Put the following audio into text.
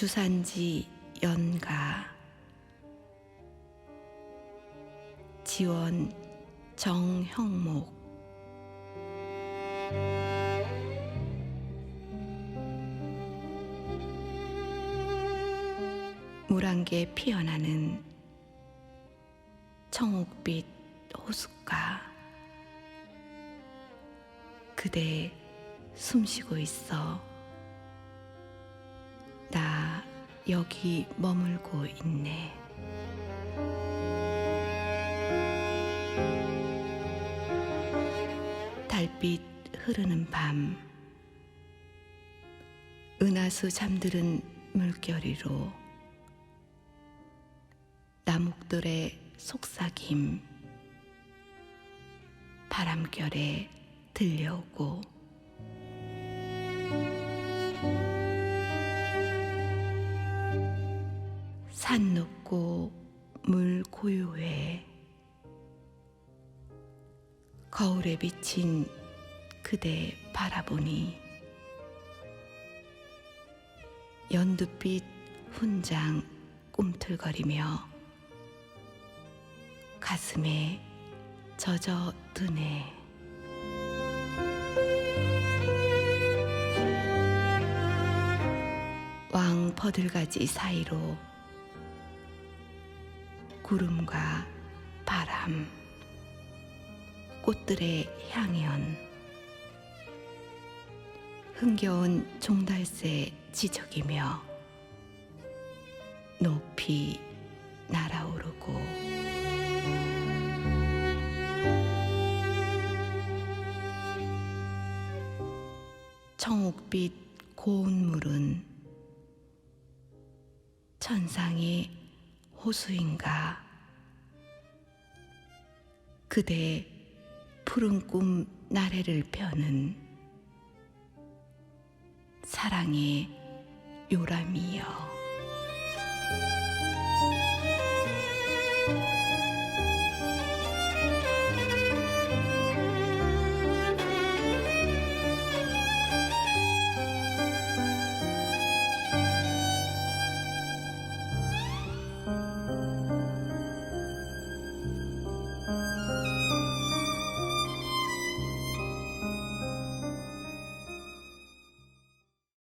주산지 연가. 지원 정형목. 물안개 피어나는 청옥빛 호숫가. 그대 숨쉬고 있어 여기 머물고 있네. 달빛 흐르는 밤 은하수 잠드는 물결이로 나목들의 속삭임 바람결에 들려오고 산 높고 물 고요해 거울에 비친 그대 바라보니 연두빛 훈장 꿈틀거리며 가슴에 젖어 드네. 왕 버들가지 사이로 구름과 바람, 꽃들의 향연, 흥겨운 종달새 지적이며 높이 날아오르고 청옥빛 고운 물은 천상의 호수인가? 그대 푸른 꿈 나래를 펴는 사랑의 요람이여